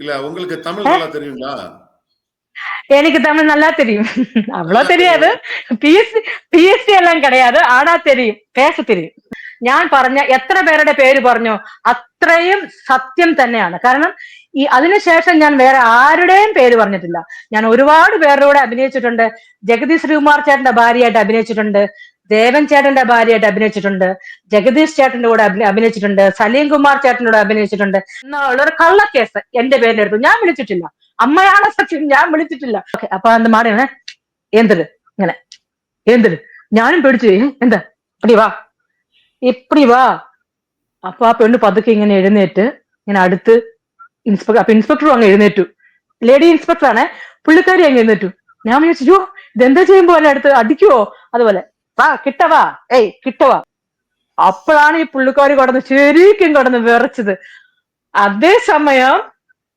இல்ல உங்களுக்கு தமிழ் நல்லா தெரியுங்களா? எனக்கு தமிழ் நல்லா தெரியும். அவ்வளவு தெரியாது. பிஎஸ்சி பிஎஸ்சி எல்லாம் கிடையாது. ஆனா தெரியும். பேச தெரியும். ഞാൻ പറഞ്ഞ എത്ര പേരുടെ പേര് പറഞ്ഞു അത്രയും സത്യം തന്നെയാണ്. കാരണം ഈ അതിനുശേഷം ഞാൻ വേറെ ആരുടെയും പേര് പറഞ്ഞിട്ടില്ല. ഞാൻ ഒരുപാട് പേരുടെ കൂടെ അഭിനയിച്ചിട്ടുണ്ട്. ജഗതി ശ്രീകുമാർ ചേട്ടന്റെ ഭാര്യയായിട്ട് അഭിനയിച്ചിട്ടുണ്ട്. ദേവൻ ചേട്ടന്റെ ഭാര്യയായിട്ട് അഭിനയിച്ചിട്ടുണ്ട് ജഗദീഷ് ചേട്ടന്റെ കൂടെ അഭിനയിച്ചിട്ടുണ്ട് സലീം കുമാർ ചേട്ടനോട് കൂടെ അഭിനയിച്ചിട്ടുണ്ട്. എന്നുള്ള ഒരു കള്ളക്കേസ് എന്റെ പേരിലെടുത്തു ഞാൻ വിളിച്ചിട്ടില്ല. അമ്മയാണ് സത്യം ഞാൻ വിളിച്ചിട്ടില്ല. ഓക്കെ അപ്പൊ അത് മാറിയാണ് എന്തിട്ട് ഇങ്ങനെ. എന്തിട്ട് ഞാനും പേടിച്ചു എന്താ? ഇപ്പടി വാ. ഇപ്പടി വാ. അപ്പൊ ആ പെണ്ണ് പതുക്കെ ഇങ്ങനെ എഴുന്നേറ്റ് ഇങ്ങനെ അടുത്ത് ഇൻസ്പെക്ടർ അപ്പൊ ഇൻസ്പെക്ടറും അങ്ങ് എഴുന്നേറ്റു. ലേഡി ഇൻസ്പെക്ടർ ആണേ പുള്ളിക്കാരി അങ്ങ് എഴുന്നേറ്റു. ഞാൻ വിചാരിച്ചു ഇതെന്താ ചെയ്യുമ്പോ അല്ലെ അടുത്ത് അടിക്കുവോ? അതുപോലെ. വാ കിട്ടവാ ഏയ് കിട്ടവാ അപ്പോഴാണ് ഈ പുള്ളിക്കാരി കടന്ന് ശരിക്കും കടന്ന് വിറച്ചത്. അതേസമയം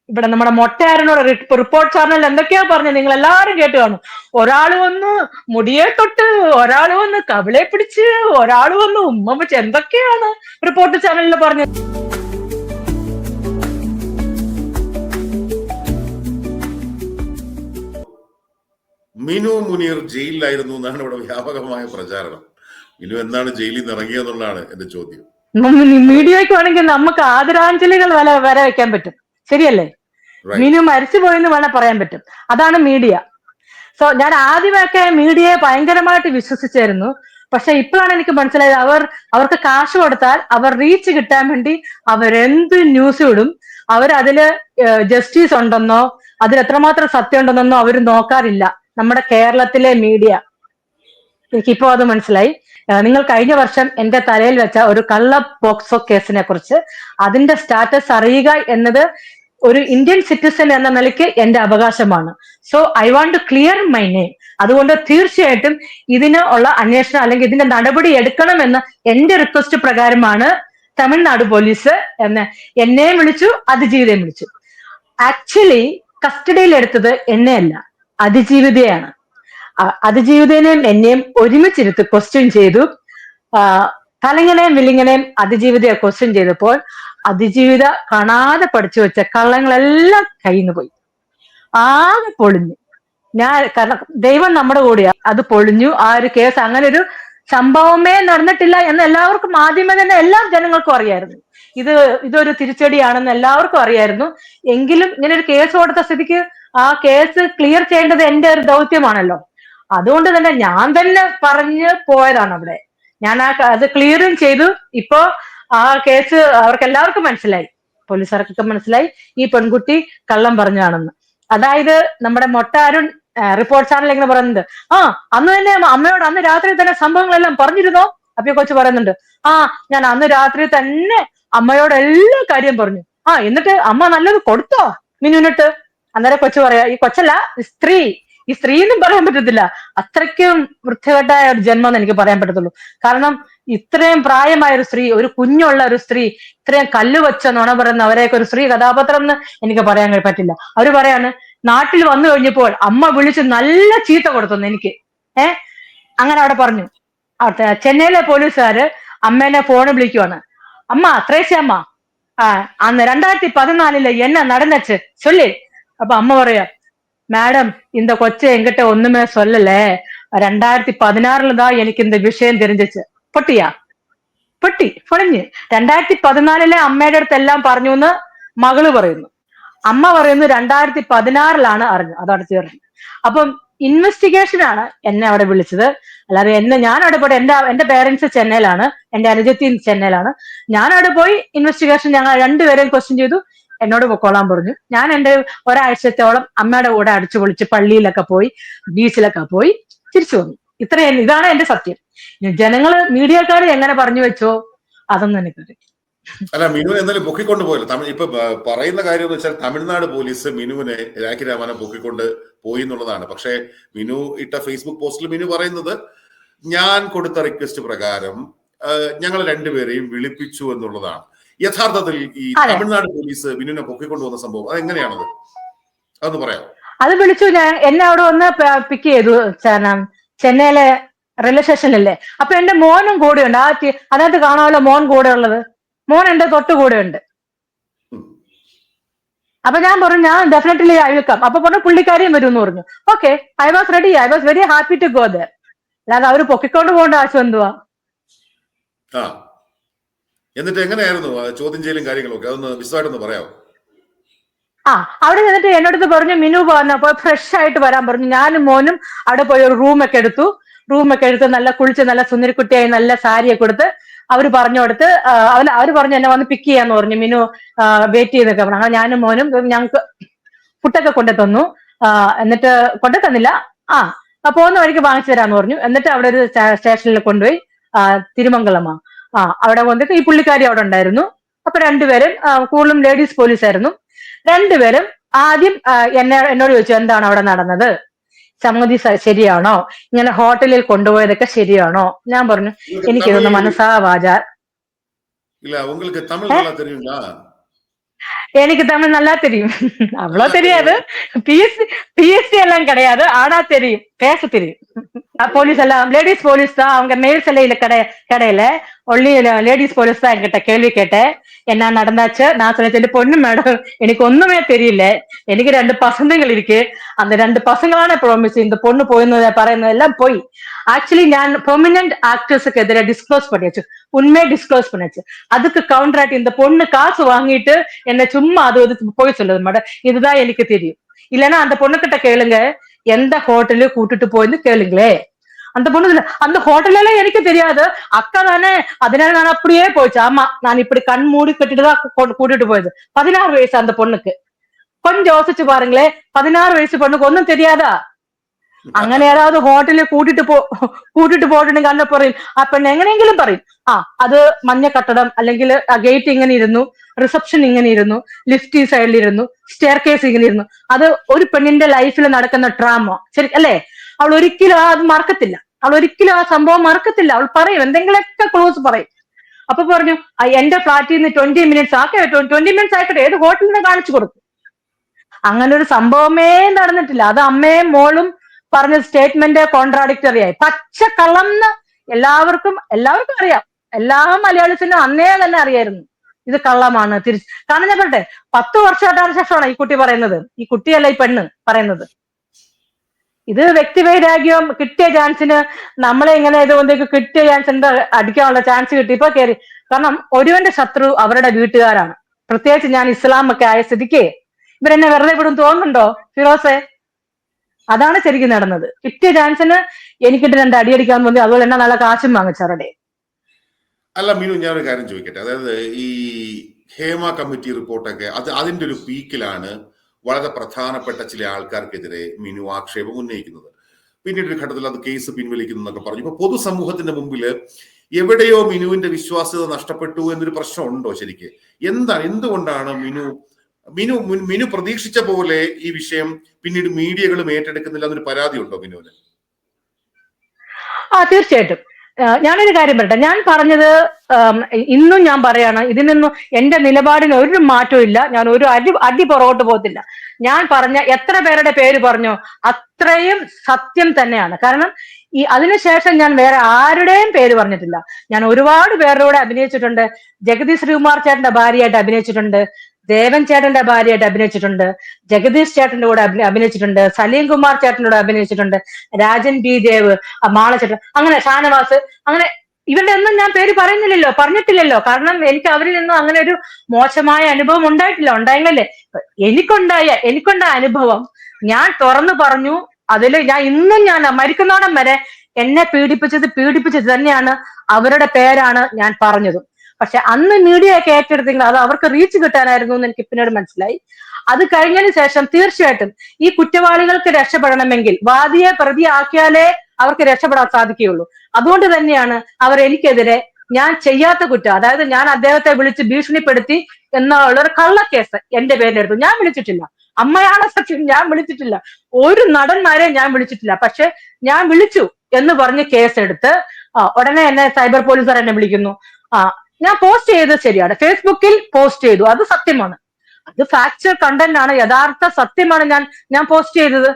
ഇവിടെ നമ്മുടെ മൊട്ടയാരനോട് റിപ്പോർട്ട് ചാനൽ എന്തൊക്കെയാ പറഞ്ഞത് നിങ്ങൾ എല്ലാവരും കേട്ട് കാണും. ഒരാൾ വന്ന് മുടിയെ തൊട്ട് ഒരാൾ വന്ന് കവിളെ പിടിച്ച് ഒരാൾ വന്ന് ഉമ്മ വെച്ച് എന്തൊക്കെയാണ് റിപ്പോർട്ട് ചാനലിൽ പറഞ്ഞത്? മിനു മുനീർ ജയിലിലായിരുന്നു എന്നാണ് ഇവിടെ വ്യാപകമായ പ്രചാരണം. മിനു എന്താണ് ജയിലിൽ നിന്ന് ഇറങ്ങിയെന്നുള്ളതാണ് എന്റെ ചോദ്യം. മീഡിയക്ക് വേണമെങ്കിൽ നമുക്ക് ആദരാഞ്ജലികൾ വരെ വരെ വെക്കാൻ പറ്റും. ശരിയല്ലേ. മിനു മരിച്ചു പോയെന്ന് വേണേ പറയാൻ പറ്റും. അതാണ് മീഡിയ. സോ ഞാൻ ആദ്യമൊക്കെ മീഡിയയെ ഭയങ്കരമായിട്ട് വിശ്വസിച്ചായിരുന്നു. പക്ഷെ ഇപ്പോഴാണ് എനിക്ക് മനസ്സിലായത് അവർ അവർക്ക് കാശ് കൊടുത്താൽ അവർ റീച്ച് കിട്ടാൻ വേണ്ടി അവരെന്ത് ന്യൂസ് ഇടും? അതിൽ ജസ്റ്റിസ് ഉണ്ടെന്നോ അതിൽ എത്രമാത്രം സത്യം ഉണ്ടെന്നോ അവർ നോക്കാറില്ല. നമ്മുടെ കേരളത്തിലെ മീഡിയ. എനിക്കിപ്പോ അത് മനസ്സിലായി. നിങ്ങൾ കഴിഞ്ഞ വർഷം എന്റെ തലയിൽ വെച്ച ഒരു കള്ള പോക്സോ കേസിനെ കുറിച്ച് അതിന്റെ സ്റ്റാറ്റസ് അറിയുക എന്നത് ഒരു ഇന്ത്യൻ സിറ്റിസൺ എന്ന നിലയ്ക്ക് എന്റെ അവകാശമാണ്. So I want to clear my name അതുകൊണ്ട് തീർച്ചയായിട്ടും ഇതിന് ഉള്ള അന്വേഷണം അല്ലെങ്കിൽ ഇതിന്റെ നടപടി എടുക്കണമെന്ന് എന്റെ റിക്വസ്റ്റ് പ്രകാരമാണ് തമിഴ്നാട് പോലീസ് എന്ന് എന്നെയും വിളിച്ചു അതിജീവിതയും വിളിച്ചു. ആക്ച്വലി കസ്റ്റഡിയിൽ എടുത്തത് എന്നെയല്ല അതിജീവിതയാണ്. അതിജീവിതനെയും എന്നെയും ഒരുമിച്ചിരുത്ത് ക്വസ്റ്റ്യൻ ചെയ്തു. കലങ്ങനെയും വില്ലിങ്ങനെയും അതിജീവിതയെ ക്വസ്റ്റ്യൻ ചെയ്തപ്പോൾ അതിജീവിത കാണാതെ പഠിച്ചു വെച്ച കള്ളങ്ങളെല്ലാം കയ്യിൽ പോയി. ആകെ പൊളിഞ്ഞു. ഞാൻ കാരണം ദൈവം നമ്മുടെ കൂടെയാ. അത് പൊളിഞ്ഞു. ആ ഒരു കേസ് അങ്ങനെ ഒരു സംഭവമേ നടന്നിട്ടില്ല എന്ന് എല്ലാവർക്കും ആദ്യമേ തന്നെ എല്ലാ ജനങ്ങൾക്കും അറിയായിരുന്നു. ഇത് ഇതൊരു തിരിച്ചടിയാണെന്ന് എല്ലാവർക്കും അറിയായിരുന്നു. എങ്കിലും ഇങ്ങനെ ഒരു കേസ് കൊടുത്ത സ്ഥിതിക്ക് ആ കേസ് ക്ലിയർ ചെയ്യേണ്ടത് എന്റെ ഒരു ദൗത്യമാണല്ലോ. അതുകൊണ്ട് തന്നെ ഞാൻ തന്നെ പറഞ്ഞ് പോയതാണ് അവിടെ. ഞാൻ ആ അത് ക്ലിയറും ചെയ്തു. ഇപ്പോ ആ കേസ് അവർക്ക് എല്ലാവർക്കും മനസ്സിലായി. പോലീസുകാർക്കൊക്കെ മനസ്സിലായി. ഈ പെൺകുട്ടി കള്ളം പറഞ്ഞാണെന്ന് അതായത് നമ്മുടെ മൊട്ടാരുൺ റിപ്പോർട്ട് ചാനൽ ഇങ്ങനെ പറയുന്നുണ്ട്. ആ അന്ന് തന്നെ അമ്മയോട് അന്ന് രാത്രി തന്നെ സംഭവങ്ങളെല്ലാം പറഞ്ഞിരുന്നോ? അപ്പൊ കൊച്ചു പറയുന്നുണ്ട്. ആ ഞാൻ അന്ന് രാത്രി തന്നെ അമ്മയോട് എല്ലാ കാര്യം പറഞ്ഞു. ആ എന്നിട്ട് അമ്മ നല്ലത് കൊടുത്തോ? മിനുവിനിട്ട് അന്നേരം കൊച്ചു പറയാ ഈ കൊച്ചല്ല സ്ത്രീ. ഈ സ്ത്രീ എന്നും പറയാൻ പറ്റത്തില്ല. അത്രയ്ക്കും വൃത്തികെട്ടായ ഒരു ജന്മം എന്ന് എനിക്ക് പറയാൻ പറ്റത്തുള്ളൂ. കാരണം ഇത്രയും പ്രായമായ ഒരു സ്ത്രീ ഒരു കുഞ്ഞുള്ള ഒരു സ്ത്രീ ഇത്രയും കല്ല് വെച്ച നുണ പറയുന്ന അവരെയൊക്കെ ഒരു സ്ത്രീ കഥാപാത്രം എന്ന് എനിക്ക് പറയാൻ പറ്റില്ല. അവർ പറയാണ് നാട്ടിൽ വന്നു കഴിഞ്ഞപ്പോൾ അമ്മ വിളിച്ച് നല്ല ചീത്ത കൊടുത്തു എനിക്ക്. ഏഹ് അങ്ങനെ അവിടെ പറഞ്ഞു. ചെന്നൈയിലെ പോലീസുകാര് അമ്മേനെ ഫോണ് വിളിക്കുവാണ്. അമ്മ ത്രേസ്യ അമ്മ ആ അന്ന് രണ്ടായിരത്തി പതിനാലില് എന്നെ നടന്നച്ച് ചൊല്ലി അപ്പൊ അമ്മ പറയാ மேடம் இந்த கொச்சை என்கிட்ட ஒண்ணுமே சொல்லல ரெண்டாயிரத்தி பதினாறுல தான் எனக்கு இந்த விஷயம் தெரிஞ்சிச்சு പൊട്ടിയാ പൊട്ടി പൊളിഞ്ഞ് രണ്ടായിരത്തി പതിനാലിലെ അമ്മയുടെ അടുത്ത് എല്ലാം പറഞ്ഞു എന്ന് മകള് പറയുന്നു അമ്മ പറയുന്നു രണ്ടായിരത്തി പതിനാറിലാണ് അറിഞ്ഞു അതാണ് തീർന്നു അപ്പം ഇൻവെസ്റ്റിഗേഷൻ ആണ് എന്നെ അവിടെ വിളിച്ചത്. അല്ലാതെ എന്നെ ഞാൻ അവിടെ പോയി എന്റെ എന്റെ പേരൻസ് ചെന്നൈയിലാണ് എന്റെ അനുജത്തി ചെന്നൈയിലാണ്. ഞാൻ അവിടെ പോയി ഇൻവെസ്റ്റിഗേഷൻ ഞങ്ങൾ രണ്ടുപേരെയും ക്വസ്റ്റ്യൻ ചെയ്തു. എന്നോട് പൊക്കോളാൻ പറഞ്ഞു. ഞാൻ എന്റെ ഒരാഴ്ചത്തോളം അമ്മയുടെ കൂടെ അടിച്ചു പൊളിച്ച് പള്ളിയിലൊക്കെ പോയി ബീച്ചിലൊക്കെ പോയി തിരിച്ചു വന്നു. ഇത്രയും ഇതാണ് എന്റെ സത്യം. ജനങ്ങൾ മീഡിയക്കാർ എങ്ങനെ പറഞ്ഞു വെച്ചോ അതൊന്നും എനിക്കറിയാം അല്ല മിനു എന്നാലും പൊക്കിക്കൊണ്ട് പോയല്ലോ. ഇപ്പൊ പറയുന്ന കാര്യം എന്ന് വെച്ചാൽ തമിഴ്നാട് പോലീസ് മിനുവിനെ രാഖി രാമനെ പൊക്കിക്കൊണ്ട് പോയി എന്നുള്ളതാണ്. പക്ഷേ മിനു ഇട്ട ഫേസ്ബുക്ക് പോസ്റ്റിൽ മിനു പറയുന്നത് ഞാൻ കൊടുത്ത റിക്വസ്റ്റ് പ്രകാരം ഞങ്ങൾ രണ്ടുപേരെയും വിളിപ്പിച്ചു എന്നുള്ളതാണ്. യഥാർത്ഥത്തിൽ ഈ തമിഴ്നാട് പോലീസ് മിനുവിനെ പൊക്കിക്കൊണ്ടുവന്ന സംഭവം അത് എങ്ങനെയാണത് അതൊന്ന് പറയാം അത് വിളിച്ചു ഞാൻ എന്നെ അവിടെ ഒന്ന് പിക്ക് ചെയ്തു ചന- ചെന്നൈയിലെ റെയിൽവേ സ്റ്റേഷനിലല്ലേ അപ്പൊ എന്റെ മോനും കൂടെ ഉണ്ട് ആ അതിനകത്ത് കാണാമല്ലോ മോൻ കൂടെ ഉള്ളത് മോൻ എന്റെ തൊട്ട് കൂടെ ഉണ്ട്. അപ്പൊ ഞാൻ പറഞ്ഞു ഞാൻ ഡെഫിനറ്റ്ലി ഐ വിൽ കം അപ്പൊ പറഞ്ഞു പുള്ളിക്കാരിയും വരും എന്ന് പറഞ്ഞു. Okay I was ready I was very happy to go there അല്ലാതെ അവർ പൊക്കിക്കൊണ്ട് പോകേണ്ട ആവശ്യം എന്തുവാ? എന്നിട്ട് എങ്ങനെയായിരുന്നു ചോദ്യം ചെയ്യലും കാര്യങ്ങളൊക്കെ? അതൊന്ന് വിശദമായിട്ടൊന്ന് പറയാമോ ആ അവിടെ ചെന്നിട്ട് എന്നോടത്ത് പറഞ്ഞു മിനു വന്നപ്പോ ഫ്രഷ് ആയിട്ട് വരാൻ പറഞ്ഞു. ഞാനും മോനും അവിടെ പോയി ഒരു റൂമൊക്കെ എടുത്തു. റൂമൊക്കെ എടുത്ത് നല്ല കുളിച്ച് നല്ല സുന്ദരിക്കുട്ടിയായി നല്ല സാരിയൊക്കെ കൊടുത്ത് അവർ പറഞ്ഞു കൊടുത്ത് അവർ അവർ പറഞ്ഞു എന്നെ വന്ന് പിക്ക് ചെയ്യാന്ന് പറഞ്ഞു. മിനു വെയിറ്റ് ചെയ്തൊക്കെ പറഞ്ഞു. അങ്ങനെ ഞാനും മോനും ഞങ്ങൾക്ക് ഫുഡൊക്കെ കൊണ്ടു തന്നു. എന്നിട്ട് കൊണ്ടു തന്നില്ല. ആ പോകുന്ന വഴിക്ക് വാങ്ങിച്ചു തരാന്ന് പറഞ്ഞു. എന്നിട്ട് അവിടെ ഒരു സ്റ്റേഷനിൽ കൊണ്ടുപോയി തിരുമംഗലമ്മ തിരുമംഗലമാ. ആ അവിടെ കൊണ്ടിട്ട് ഈ പുള്ളിക്കാരി അവിടെ ഉണ്ടായിരുന്നു. അപ്പൊ രണ്ടുപേരും കൂടുതലും ലേഡീസ് പോലീസ് ആയിരുന്നു. രണ്ടുപേരും ആദ്യം എന്നെ എന്നോട് ചോദിച്ചു എന്താണ് അവിടെ നടന്നത്? സംഗതി സ- ശരിയാണോ ഇങ്ങനെ ഹോട്ടലിൽ കൊണ്ടുപോയതൊക്കെ ശരിയാണോ ഞാൻ പറഞ്ഞു உங்களுக்கு എനിക്കിതൊന്ന് தமிழ் മനസ്സാ വാച இல்ல உங்களுக்கு தமிழ் நல்லா தெரியுங்களா எனக்கு தமிழ் நல்லா தெரியும் அவ்வளோ தெரியாது பிஎஸ்சி பிஎஸ்சி எல்லாம் கிடையாது ஆனா தெரியும் பேச தெரியும் அஹ் போலீஸ் எல்லாம் லேடிஸ் போலீஸ் தான் அவங்க மேல் சிலையில கடை கடையில ஒன்லி லேடிஸ் போலீஸ் தான் என்கிட்ட கேள்வி கேட்டேன் என்ன நடந்தாச்சு நான் சொன்னேன் பொண்ணு மேடம் எனக்கு ஒண்ணுமே தெரியல എനിക്ക് രണ്ട് പസന്തകൾ ഇരിക്കെ அந்த രണ്ട് പസങ്ങളാണ് പ്രോമിസ് இந்த பொண்ணு പോയെന്ന് പറയുന്നതെല്ലാം പോയി ஆக்சுவலி ഞാൻ பெர்மனன்ட் ஆக்டர்ஸுக்கு எதிராக டிஸ்க்ளோஸ் பண்ணியாச்சு உண்மையை டிஸ்க்ளோஸ் பண்ணியாச்சு அதுக்கு கவுண்டர் ஆட்டி இந்த பொண்ணு காசு வாங்கிட்டு என்ன சும்மா அது வந்து போய் சொல்லுது மேடம் இதுதான் எனக்கு தெரியும். இல்லைன்னா அந்த பொண்ணுகிட்ட கேளுங்க. எந்த ஹோட்டலு கூட்டிட்டு போயிருந்து கேளுங்களே. அந்த பொண்ணு அந்த அந்த ஹோட்டல்ல எனக்கு தெரியாது. அக்கா தானே. அதனால நான் அப்படியே போயிடுச்சு. ஆமா நான் இப்படி கண் மூடி கட்டிட்டு தான் கூட்டிட்டு போயுது பதினாறு வயசு அந்த பொண்ணுக்கு. கொஞ்சம் யோசிச்சு பாருங்களேன் பதினாறு வயசு பொண்ணுக்கு ஒன்றும் தெரியாதா? അങ്ങനെ ഏതാவது ഹോട്ടലിൽ കൂട്ടിട്ട് പോ കൂട്ടിട്ട് പോയിട്ടുണ്ടെങ്കിൽ അന്ന് പറയും. ആ പെണ്ണ് എങ്ങനെയെങ്കിലും പറയും. ആ അത് മഞ്ഞ കട്ടടം അല്ലെങ്കിൽ ഗേറ്റ് ഇങ്ങനെ ഇരുന്നു റിസപ്ഷൻ ഇങ്ങനെ ഇരുന്നു ലിഫ്റ്റ് ഈ സൈഡിൽ ഇരുന്നു സ്റ്റെയർ കേസ് ഇങ്ങനെ ഇരുന്നു. അത് ഒരു പെണ്ണിന്റെ ലൈഫിൽ നടക്കുന്ന ഡ്രാമ ശരി അല്ലേ? അവൾ ഒരിക്കലും അത് മറക്കത്തില്ല. അവൾ ഒരിക്കലും ആ സംഭവം മറക്കത്തില്ല. അവൾ പറയും എന്തെങ്കിലുമൊക്കെ ക്ലോസ് പറയും. അപ്പൊ പറഞ്ഞു "ആ, എന്റെ ഫ്ലാറ്റിൽ നിന്ന് ട്വന്റി മിനിറ്റ്സ് ആക്കെ ട്വന്റി മിനിറ്റ്സ് ആയിക്കോട്ടെ ഏത് ഹോട്ടലിൽ നിന്ന് കാണിച്ചു കൊടുക്കും? അങ്ങനെ ഒരു സംഭവമേ നടന്നിട്ടില്ല. അത് അമ്മയും മോളും പറഞ്ഞ സ്റ്റേറ്റ്മെന്റ് കോൺട്രാഡിക്ടറി ആയി. പച്ച കള്ളംന്ന് എല്ലാവർക്കും എല്ലാവർക്കും അറിയാം. എല്ലാ മലയാളിസിനും അന്നേ തന്നെ അറിയായിരുന്നു ഇത് കള്ളമാണ്. തിരിച്ച് കാരണം ഞാൻ പറട്ടെ പത്ത് വർഷമായിട്ടാണ് ശേഷമാണ് ഈ കുട്ടി പറയുന്നത്. ഈ കുട്ടിയല്ല ഈ പെണ്ണ് പറയുന്നത്. ഇത് വ്യക്തിവൈരാഗ്യം കിട്ടിയ ചാൻസിന് നമ്മളെ ഇങ്ങനെ ഇതുകൊണ്ടേക്ക് കിട്ടിയ ചാൻസ് എന്താ അടിക്കാനുള്ള ചാൻസ് കിട്ടി. ഇപ്പൊ കയറി. കാരണം ഒരുവന്റെ ശത്രു അവരുടെ വീട്ടുകാരാണ്. പ്രത്യേകിച്ച് ഞാൻ ഇസ്ലാം ഒക്കെ ആയ സ്ഥിതിക്ക് ഇവരെന്നെ വെറുതെ വിടും തോന്നുന്നുണ്ടോ? ഫിറോസെ അതാണ് ശരിക്കും നടന്നത്. കിട്ടിയ ചാൻസിന് എനിക്കിട്ട് രണ്ട് അടിയടിക്കാൻ തോന്നി അതുപോലെ തന്നെ നല്ല കാശും വാങ്ങിച്ചവരുടെ അല്ല മീനു ഒരു കാര്യം ചോദിക്കട്ടെ. അതായത് ഈ ഹേമ കമ്മിറ്റി റിപ്പോർട്ടൊക്കെ അത് അതിന്റെ ഒരു പീക്കിലാണ് വളരെ പ്രധാനപ്പെട്ട ചില ആൾക്കാർക്കെതിരെ മീനു ആക്ഷേപം ഉന്നയിക്കുന്നത്. പിന്നീട് ഒരു ഘട്ടത്തിൽ അത് കേസ് പിൻവലിക്കുന്നു എന്നൊക്കെ പറഞ്ഞു. ഇപ്പൊ പൊതുസമൂഹത്തിന്റെ മുമ്പിൽ എവിടെയോ മിനുവിന്റെ വിശ്വാസ്യത നഷ്ടപ്പെട്ടു എന്നൊരു പ്രശ്നം ഉണ്ടോ ശരിക്ക്? എന്താ എന്തുകൊണ്ടാണ് മിനു മിനു മിനു പ്രതീക്ഷിച്ച പോലെ ഈ വിഷയം പിന്നീട് മീഡിയകളും ഏറ്റെടുക്കുന്നില്ല എന്നൊരു പരാതി ഉണ്ടോ മിനുവിന്? ആ തീർച്ചയായിട്ടും. ഞാനൊരു കാര്യം പറയട്ടെ. ഞാൻ പറഞ്ഞത് ഇന്നും ഞാൻ പറയാണ് ഇതിനൊന്നും എന്റെ നിലപാടിന് ഒരു മാറ്റവും ഇല്ല. ഞാൻ ഒരു അടി അടി പുറകോട്ട് പോകത്തില്ല. ഞാൻ പറഞ്ഞ എത്ര പേരുടെ പേര് പറഞ്ഞോ അത്രയും സത്യം തന്നെയാണ്. കാരണം ഈ അതിനുശേഷം ഞാൻ വേറെ ആരുടെയും പേര് പറഞ്ഞിട്ടില്ല. ഞാൻ ഒരുപാട് പേരുടെ അഭിനയിച്ചിട്ടുണ്ട്. ജഗതി ശ്രീകുമാർ ചേട്ടന്റെ ഭാര്യയായിട്ട് അഭിനയിച്ചിട്ടുണ്ട്. ദേവൻ ചേട്ടന്റെ ഭാര്യയായിട്ട് അഭിനയിച്ചിട്ടുണ്ട് ജഗദീഷ് ചേട്ടന്റെ കൂടെ അഭി- അഭിനയിച്ചിട്ടുണ്ട് സലീം കുമാർ ചേട്ടന്റെ കൂടെ അഭിനയിച്ചിട്ടുണ്ട് രാജൻ ബി ദേവ് മാള ചേട്ടൻ അങ്ങനെ ഷാനവാസ് അങ്ങനെ ഇവരുടെ ഒന്നും ഞാൻ പേര് പറയുന്നില്ലല്ലോ പറഞ്ഞിട്ടില്ലല്ലോ. കാരണം എനിക്ക് അവരിൽ നിന്നും അങ്ങനെ ഒരു മോശമായ അനുഭവം ഉണ്ടായിട്ടില്ല ഉണ്ടായെങ്കിലല്ലേ? എനിക്കുണ്ടായ എനിക്കുണ്ടായ അനുഭവം ഞാൻ തുറന്നു പറഞ്ഞു അതിൽ ഞാൻ ഇന്നും ഞാൻ മരിക്കുന്നോടം വരെ എന്നെ പീഡിപ്പിച്ചത് പീഡിപ്പിച്ചത് തന്നെയാണ് അവരുടെ പേരാണ് ഞാൻ പറഞ്ഞതും. പക്ഷെ അന്ന് മീഡിയ ഒക്കെ ഏറ്റെടുത്തെങ്കിൽ അത് അവർക്ക് റീച്ച് കിട്ടാനായിരുന്നു എന്ന് എനിക്ക് പിന്നീട് മനസ്സിലായി. അത് കഴിഞ്ഞതിന് ശേഷം തീർച്ചയായിട്ടും ഈ കുറ്റവാളികൾക്ക് രക്ഷപ്പെടണമെങ്കിൽ വാദിയെ പ്രതിയാക്കിയാലേ അവർക്ക് രക്ഷപ്പെടാൻ സാധിക്കുകയുള്ളൂ. അതുകൊണ്ട് തന്നെയാണ് അവർ എനിക്കെതിരെ ഞാൻ ചെയ്യാത്ത കുറ്റം അതായത് ഞാൻ അദ്ദേഹത്തെ വിളിച്ച് ഭീഷണിപ്പെടുത്തി എന്നുള്ള ഒരു കള്ളക്കേസ് എന്റെ പേരിലെടുത്തു. ഞാൻ വിളിച്ചിട്ടില്ല. അമ്മയാണ് സത്യം? ഞാൻ വിളിച്ചിട്ടില്ല. ഒരു നടന്മാരെ ഞാൻ വിളിച്ചിട്ടില്ല. പക്ഷെ ഞാൻ വിളിച്ചു എന്ന് പറഞ്ഞ് കേസ് എടുത്ത് ആ, ഉടനെ എന്നെ സൈബർ പോലീസുകാർ എന്നെ വിളിക്കുന്നു. ആ ഞാൻ പോസ്റ്റ് ചെയ്തത് ശരിയാണ്. ഫേസ്ബുക്കിൽ പോസ്റ്റ് ചെയ്തു. അത് സത്യമാണ്. അത് ഫാക്ച്വൽ കണ്ടന്റ് ആണ്. യഥാർത്ഥ സത്യമാണ് ഞാൻ ഞാൻ പോസ്റ്റ് ചെയ്തത്.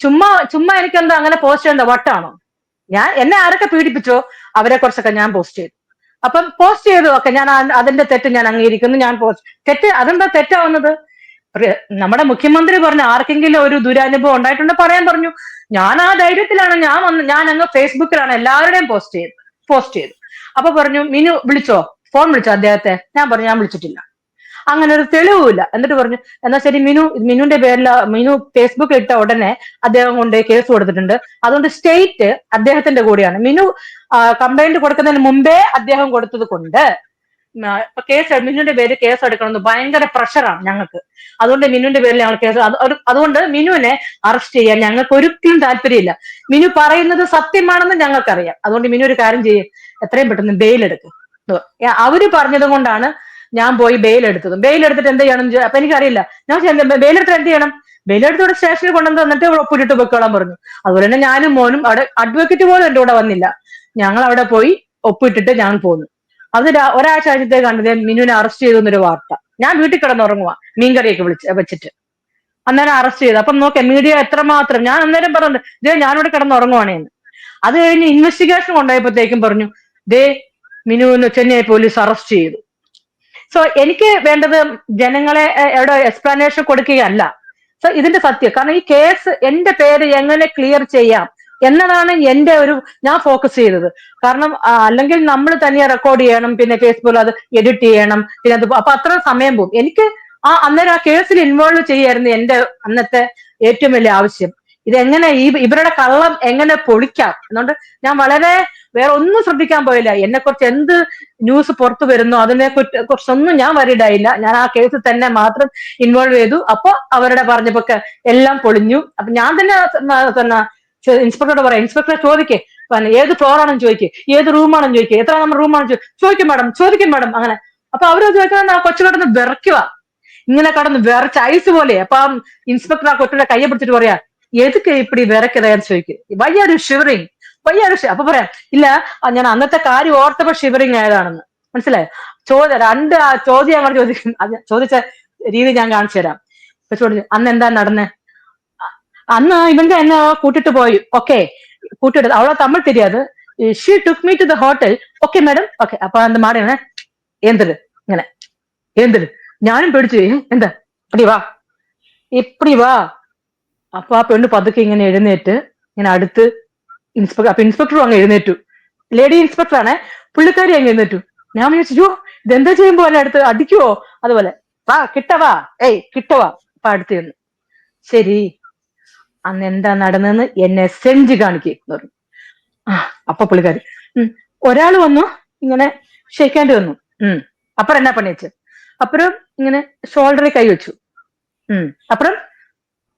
ചുമ്മാ ചുമ്മാ എനിക്കെന്താ അങ്ങനെ പോസ്റ്റ് ചെയ്യേണ്ട? വട്ടാണോ? ഞാൻ എന്നെ ആരൊക്കെ പീഡിപ്പിച്ചോ അവരെ കുറച്ചൊക്കെ ഞാൻ പോസ്റ്റ് ചെയ്തു. അപ്പം പോസ്റ്റ് ചെയ്തു ഒക്കെ ഞാൻ അതിന്റെ തെറ്റ് ഞാൻ അംഗീകരിക്കുന്നു. ഞാൻ പോസ്റ്റ് തെറ്റ് അതെന്താ തെറ്റാവുന്നത്? നമ്മുടെ മുഖ്യമന്ത്രി പറഞ്ഞു ആർക്കെങ്കിലും ഒരു ദുരനുഭവം ഉണ്ടായിട്ടുണ്ട് പറയാൻ പറഞ്ഞു. ഞാൻ ആ ധൈര്യത്തിലാണ് ഞാൻ വന്ന് ഞാൻ അങ്ങ് ഫേസ്ബുക്കിലാണ് എല്ലാവരുടെയും പോസ്റ്റ് ചെയ്തു പോസ്റ്റ് ചെയ്തു. അപ്പൊ പറഞ്ഞു മിനു വിളിച്ചോ? ഫോൺ വിളിച്ചോ അദ്ദേഹത്തെ? ഞാൻ പറഞ്ഞു ഞാൻ വിളിച്ചിട്ടില്ല. അങ്ങനെ ഒരു തെളിവുമില്ല. എന്നിട്ട് പറഞ്ഞു എന്നാ ശരി മിനു. മിനുവിന്റെ പേരിൽ മിനു ഫേസ്ബുക്കിൽ ഇട്ട ഉടനെ അദ്ദേഹം കൊണ്ട് കേസ് കൊടുത്തിട്ടുണ്ട്. അതുകൊണ്ട് സ്റ്റേറ്റ് അദ്ദേഹത്തിന്റെ കൂടെയാണ്. മിനു കംപ്ലൈന്റ് കൊടുക്കുന്നതിന് മുമ്പേ അദ്ദേഹം കൊടുത്തത് കൊണ്ട് കേസ് മിനുവിന്റെ പേര് കേസ് എടുക്കണമെന്ന് ഭയങ്കര പ്രഷറാണ് ഞങ്ങൾക്ക്. അതുകൊണ്ട് മിനുവിന്റെ പേരിൽ ഞങ്ങൾ കേസ് അതുകൊണ്ട് മിനുവിനെ അറസ്റ്റ് ചെയ്യാൻ ഞങ്ങൾക്ക് ഒരിക്കലും താല്പര്യമില്ല. മിനു പറയുന്നത് സത്യമാണെന്ന് ഞങ്ങൾക്കറിയാം. അതുകൊണ്ട് മിനു ഒരു കാര്യം ചെയ്യും. എത്രയും പെട്ടെന്ന് ബെയിൽ എടുക്കും. അവർ പറഞ്ഞത് കൊണ്ടാണ് ഞാൻ പോയി ബെയിൽ എടുത്തത്. എടുത്തിട്ട് എന്ത് ചെയ്യണം അപ്പൊ എനിക്കറിയില്ല. ഞാൻ ബെയിൽ എന്ത് ചെയ്യണം? ബെയിൽ എടുത്തോടെ സ്റ്റേഷനിൽ കൊണ്ടുവന്ന് തന്നിട്ട് ഒപ്പിട്ടിട്ട് പൊയ്ക്കോളാൻ പറഞ്ഞു. അതുപോലെ തന്നെ ഞാനും മോനും അവിടെ അഡ്വക്കേറ്റ് പോലും എന്റെ കൂടെ വന്നില്ല. ഞങ്ങൾ അവിടെ പോയി ഒപ്പിട്ടിട്ട് ഞാൻ പോന്നു. അത് ഒരാഴ്ച ആഴ്ചത്തെ കണ്ടത് മിനുവിനെ അറസ്റ്റ് ചെയ്തു എന്നൊരു വാർത്ത. ഞാൻ വീട്ടിൽ കിടന്നുറങ്ങുക മീൻകറിയൊക്കെ വിളിച്ച് വെച്ചിട്ട്. അന്നേരം അറസ്റ്റ് ചെയ്തു. അപ്പം നോക്കാം മീഡിയ എത്രമാത്രം ഞാൻ അന്നേരം പറഞ്ഞത് ദേ ഞാനിവിടെ കിടന്നുറങ്ങുവാണേന്ന്. അത് കഴിഞ്ഞ് ഇൻവെസ്റ്റിഗേഷൻ കൊണ്ടുപോയപ്പോഴത്തേക്കും പറഞ്ഞു ദേ മിനുവിന് ചെന്നൈ പോലീസ് അറസ്റ്റ് ചെയ്തു. സോ എനിക്ക് വേണ്ടത് ജനങ്ങളെ എവിടെ എക്സ്പ്ലനേഷൻ കൊടുക്കുകയല്ല. സോ ഇതിന്റെ സത്യം. കാരണം ഈ കേസ് എന്റെ പേര് എങ്ങനെ ക്ലിയർ ചെയ്യാം എന്നതാണ് എന്റെ ഒരു ഞാൻ ഫോക്കസ് ചെയ്തത്. കാരണം അല്ലെങ്കിൽ നമ്മൾ തന്നെ റെക്കോർഡ് ചെയ്യണം പിന്നെ ഫേസ്ബുക്കിൽ അത് എഡിറ്റ് ചെയ്യണം പിന്നെ അത് അപ്പൊ അത്ര സമയം പോകും. എനിക്ക് ആ അന്നേരം ആ കേസിൽ ഇൻവോൾവ് ചെയ്യായിരുന്നു എന്റെ അന്നത്തെ ഏറ്റവും വലിയ ആവശ്യം. ഇതെങ്ങനെ ഈ ഇവരുടെ കള്ളം എങ്ങനെ പൊളിക്കാം? എന്നുകൊണ്ട് ഞാൻ വളരെ വേറെ ഒന്നും ശ്രദ്ധിക്കാൻ പോയില്ല. എന്നെ കുറിച്ച് എന്ത് ന്യൂസ് പുറത്തു വരുന്നു അതിനെ കുറിച്ച് കുറിച്ചൊന്നും ഞാൻ വരിടായില്ല ഞാൻ ആ കേസിൽ തന്നെ മാത്രം ഇൻവോൾവ് ചെയ്തു. അപ്പൊ അവരുടെ പറഞ്ഞപ്പോക്കെ എല്ലാം പൊളിഞ്ഞു. അപ്പൊ ഞാൻ തന്നെ തന്നെ ഇൻസ്പെക്ടറോട് പറയാം ഇൻസ്പെക്ടറെ ചോദിക്കേ. ഏത് ഫ്ലോർ ആണെന്ന് ചോദിക്കേ. ഏത് റൂമാണെന്ന് ചോദിക്കേ. എത്ര നമ്പർ റൂമാണെന്ന് ചോദിക്കും. മാഡം ചോദിക്കും മാഡം അങ്ങനെ. അപ്പൊ അവർ ചോദിക്കാൻ ആ കൊച്ചു കിടന്ന് വിറയ്ക്കുക ഇങ്ങനെ കടന്ന് വിറച്ച് ഐസ് പോലെ അപ്പൊ ആ ഇൻസ്പെക്ടർ ആ കൊച്ചിയുടെ കയ്യെ പിടിച്ചിട്ട് പറയാ എതുക്ക് ഇപ്പടി വിറക്കതയെന്ന് ചോദിക്കും. വയ്യൊരു ഷിവറിങ് വയ്യൊരു അപ്പൊ പറയാം ഇല്ല ഞാൻ അന്നത്തെ കാര്യം ഓർത്തപ്പോ ഷിവറിങ് ആയതാണെന്ന്. മനസ്സിലായോ? ചോദ്യം രണ്ട് ചോദ്യം ഞങ്ങൾ ചോദിക്കും. ചോദിച്ച രീതി ഞാൻ കാണിച്ചു തരാം. ചോദിച്ചു അന്ന് എന്താ നടന്നെ? അന്ന് ഇവന്റെ എന്നെ കൂട്ടിട്ട് പോയി. ഓക്കെ കൂട്ടിട്ട് അവളെ തമ്മിൽ തിരിയാത് she took me to the hotel okay madam okay അപ്പൊ എന്ത് മാറിയാണ് എന്തിട്ട് ഇങ്ങനെ. എന്തിട്ട് ഞാനും പേടിച്ചു എന്താ? അടി വാ. എപ്പടി വാ. അപ്പൊ ആ പെണ്ണ് പതുക്കെ ഇങ്ങനെ എഴുന്നേറ്റ് ഇങ്ങനെ അടുത്ത് ഇൻസ്പെക്ടർ അപ്പൊ ഇൻസ്പെക്ടറും അങ്ങ് എഴുന്നേറ്റു. ലേഡി ഇൻസ്പെക്ടർ ആണേ പുള്ളിക്കാരി അങ്ങ് എഴുന്നേറ്റു. ഞാൻ വിചാരിച്ചു ഇതെന്താ ചെയ്യുമ്പോ എന്നെ അടുത്ത് അടിക്കുവോ? അതുപോലെ വാ കിട്ടവാ ഏയ് കിട്ടവാ അപ്പൊ അടുത്ത് ചെന്നു. ശരി അന്ന് എന്താ നടന്നെന്ന് എന്നെ സെഞ്ച് കാണിക്കേ എന്ന് പറഞ്ഞു. ആ അപ്പൊ പുള്ളിക്കാരി ഒരാൾ വന്നു ഇങ്ങനെ ഷെയ്ക്കാണ്ട് വന്നു. ഉം അപ്പുറം എന്നാ പണി വെച്ച്? അപ്പുറം ഇങ്ങനെ ഷോൾഡറിൽ കൈ വെച്ചു. ഉം അപ്പുറം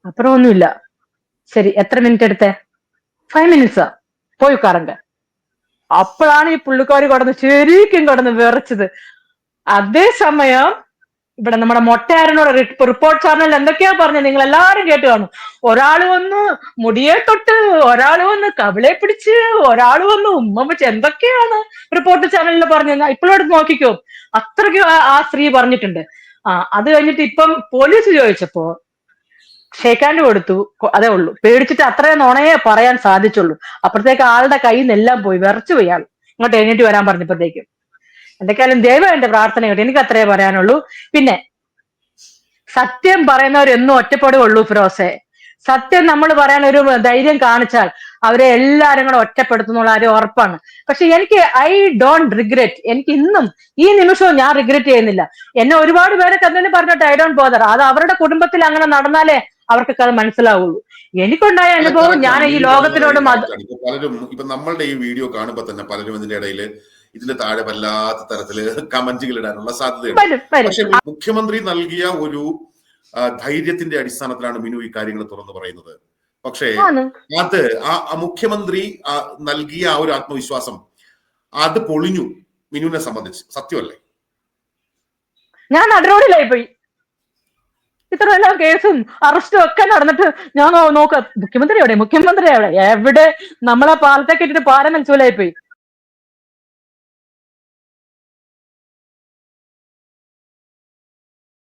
അപ്പുറം ഒന്നുമില്ല ശരി എത്ര മിനിറ്റ് എടുത്തേ? ഫൈവ് മിനിറ്റ്സാ പോയി ഉക്കാറുണ്ട് അപ്പോഴാണ് ഈ പുള്ളിക്കാരി കടന്ന് ശരിക്കും കടന്ന് വിറച്ചത്. അതേസമയം ഇവിടെ നമ്മുടെ മൊട്ടയാരനോട് റിപ്പോർട്ട് ചാനലിൽ എന്തൊക്കെയാ പറഞ്ഞത് നിങ്ങൾ എല്ലാവരും കേട്ട് കാണും. ഒരാൾ വന്ന് മുടിയെ തൊട്ട് ഒരാൾ വന്ന് കവിളെ പിടിച്ച് ഒരാൾ വന്ന് ഉമ്മ വെച്ച് എന്തൊക്കെയാണ് റിപ്പോർട്ട് ചാനലിൽ പറഞ്ഞത് എടുത്ത് നോക്കിക്കോ. അത്രയ്ക്ക് ആ സ്ത്രീ പറഞ്ഞിട്ടുണ്ട്. ആ അത് കഴിഞ്ഞിട്ട് ഇപ്പം പോലീസ് ചോദിച്ചപ്പോ ഷേക്കാൻഡ് കൊടുത്തു. അതേ ഉള്ളൂ. പേടിച്ചിട്ട് അത്രയും നുണയെ പറയാൻ സാധിച്ചുള്ളൂ. അപ്പുറത്തേക്ക് ആളുടെ കയ്യിൽ നിന്നെല്ലാം പോയി വിറച്ചു പോയി ആൾ ഇങ്ങോട്ട് എഴുന്നേറ്റ് വരാൻ പറഞ്ഞപ്പോഴത്തേക്കും. എന്തൊക്കെയാലും ദൈവം എന്റെ പ്രാർത്ഥന കേട്ടോ എനിക്ക് അത്രേ പറയാനുള്ളൂ. പിന്നെ സത്യം പറയുന്നവർ എന്നും ഒറ്റപ്പെടുകയുള്ളൂ ഫിറോസെ. സത്യം നമ്മൾ പറയാൻ ഒരു ധൈര്യം കാണിച്ചാൽ അവരെ എല്ലാരും കൂടെ ഒറ്റപ്പെടുത്തുന്നുള്ള ആരും ഉറപ്പാണ്. പക്ഷെ എനിക്ക് ഐ ഡോണ്ട് റിഗ്രറ്റ്. എനിക്ക് ഇന്നും ഈ നിമിഷവും ഞാൻ റിഗ്രറ്റ് ചെയ്യുന്നില്ല. എന്നെ ഒരുപാട് പേരെ തന്നെ പറഞ്ഞിട്ട് ഐ ഡോണ്ട് ബോദർ. അത് അവരുടെ കുടുംബത്തിൽ അങ്ങനെ നടന്നാലേ അവർക്കൊക്കെ അത് മനസ്സിലാവുള്ളൂ. എനിക്കുണ്ടായ അനുഭവം ഞാൻ ഈ ലോകത്തിനോട് പലരും ഇപ്പൊ നമ്മളുടെ ഈ വീഡിയോ കാണുമ്പോ തന്നെ പലരും ഇതിന്റെ ഇടയിൽ ഇതിന്റെ താഴെ വല്ലാത്ത തരത്തിൽ കമന്റുകൾ ഇടാനുള്ള സാധ്യതയുണ്ട്. പക്ഷെ മുഖ്യമന്ത്രി നൽകിയ ഒരു ധൈര്യത്തിന്റെ അടിസ്ഥാനത്തിലാണ് മിനു ഈ കാര്യങ്ങൾ തുറന്നു പറയുന്നത്. പക്ഷേ അത് ആ മുഖ്യമന്ത്രി നൽകിയ ആ ഒരു ആത്മവിശ്വാസം അത് പൊളിഞ്ഞു മിനുവിനെ സംബന്ധിച്ച്. സത്യമല്ലേ? ഞാൻ നടുറോഡിലായി പോയി ഇത്ര എല്ലാ കേസും അറസ്റ്റും ഒക്കെ നടന്നിട്ട് ഞാൻ നോക്ക. മുഖ്യമന്ത്രി എവിടെ? മുഖ്യമന്ത്രി എവിടെ? എവിടെ? നമ്മളെ പാലത്തേക്ക് ഇട്ടിട്ട് പാലം മനസ്സിലായി പോയി